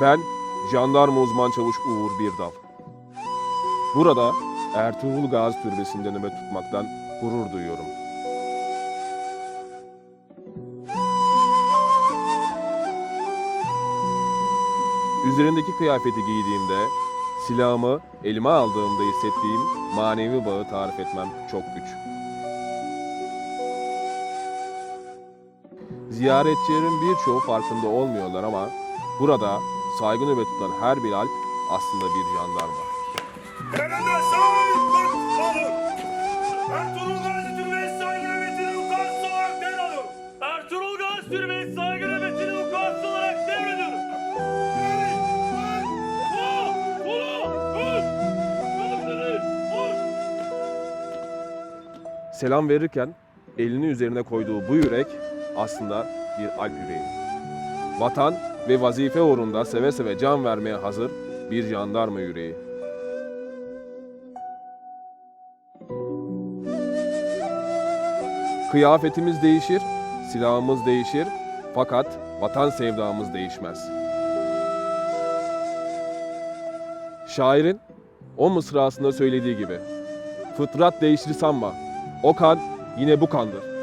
Ben jandarma uzman çavuş Uğur Birdal. Burada Ertuğrul Gazi Türbesi'nde nöbet tutmaktan gurur duyuyorum. Üzerindeki kıyafeti giydiğimde, silahımı elime aldığımda hissettiğim manevi bağı tarif etmem çok güç. Ziyaretçilerin birçoğu farkında olmuyorlar ama burada saygı nöbet tutan her bir alp aslında bir jandarma. Yerinde sağlık olur. Ertuğrul Gazi Türbesi saygı nöbetini vukuatlı olarak devrediyorum. Ertuğrul Gazi Türbesi saygı nöbetini vukuatlı olarak devrediyorum. Selam verirken elini üzerine koyduğu bu yürek aslında bir alp yüreği. Vatan ve vazife uğrunda seve seve can vermeye hazır bir jandarma yüreği. Kıyafetimiz değişir, silahımız değişir fakat vatan sevdamız değişmez. Şairin o mısrasında söylediği gibi Fıtrat değişir sanma. O kan yine bu kandır.